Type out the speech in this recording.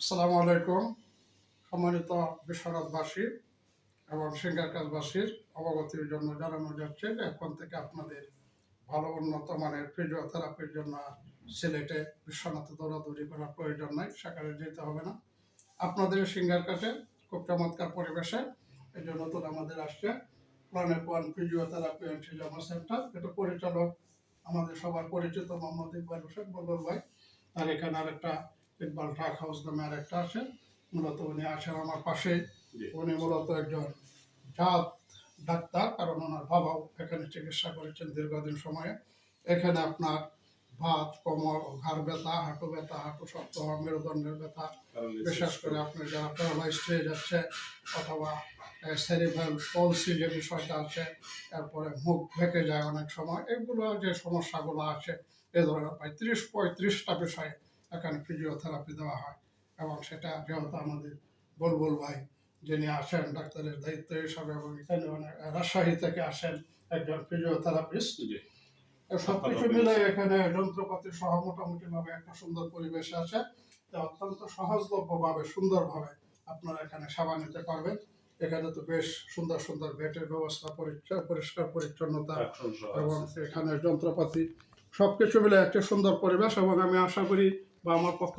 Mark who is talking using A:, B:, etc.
A: আসসালামু আলাইকুম। সম্মানিত বিশ্বনাথবাসী এবং সিঙ্গারকাজবাসীর অবগতির জন্য জানানো যাচ্ছে যে এখন থেকে আপনাদের ভালো উন্নত মানের ফিজিওথেরাপির জন্য সিলেটে বিশ্বনাথে দৌড়াদৌড়ি করার প্রয়োজন নাই, সেখানে যেতে হবে না। আপনাদের সিঙ্গার কাটে খুব চমৎকার পরিবেশে এই জন্য নতুন আমাদের আসছে প্ল্যানেট ওয়ান ফিজিওথেরাপি অ্যান্ড ফিজিওমা সেন্টার এটা পরিচালক আমাদের সবার পরিচিত মোহাম্মদ ইকবাল হোসেন বদল ভাই। আর এখানে আরেকটা ইকবাল ঢাক হাউস নামে আরেকটা আছে মূলত উনি আছেন আমার পাশে। উনি মূলত একজন জাত ডাক্তার কারণ ওনার বাবাও এখানে চিকিৎসা করেছেন দীর্ঘদিন সময়ে। এখানে আপনার ভাত কোমর ঘাড় ব্যথা হাঁটু ব্যথা হাঁটু শক্ত হওয়া মেরুদণ্ডের ব্যথা। বিশেষ করে আপনার যারা প্যারালাইজ হয়ে যাচ্ছে অথবা সেরিভেল পলসি যে বিষয়টা আছে তারপরে মুখ ভেঙে যায় অনেক সময় এগুলো যে সমস্যাগুলো আছে এ ধরনের প্রায় তিরিশ পঁয়ত্রিশটা বিষয়ে এখানে ফিজিওথেরাপি দেওয়া হয় এবং সেটা যেহেতু আমাদের বুলবুল ভাই যিনি আসেন ডাক্তারের দায়িত্ব হিসাবে এবং এখানে অনেক রাজশাহী থেকে আসেন একজন ফিজিওথেরাপিস্ট।
B: জি।
A: সব কিছু মিলে এখানে যন্ত্রপাতি সহ মোটামুটি ভাবে একটা সুন্দর পরিবেশ আছে। অত্যন্ত সহজলভ্য ভাবে সুন্দর ভাবে আপনারা এখানে সেবা নিতে পারবেন। এখানে তো বেশ সুন্দর সুন্দর বেটের ব্যবস্থা পরিষ্কার পরিষ্কার পরিচ্ছন্নতা এবং এখানে যন্ত্রপাতি সবকিছু মিলে একটা সুন্দর পরিবেশ এবং আমি আশা করি vamos uma.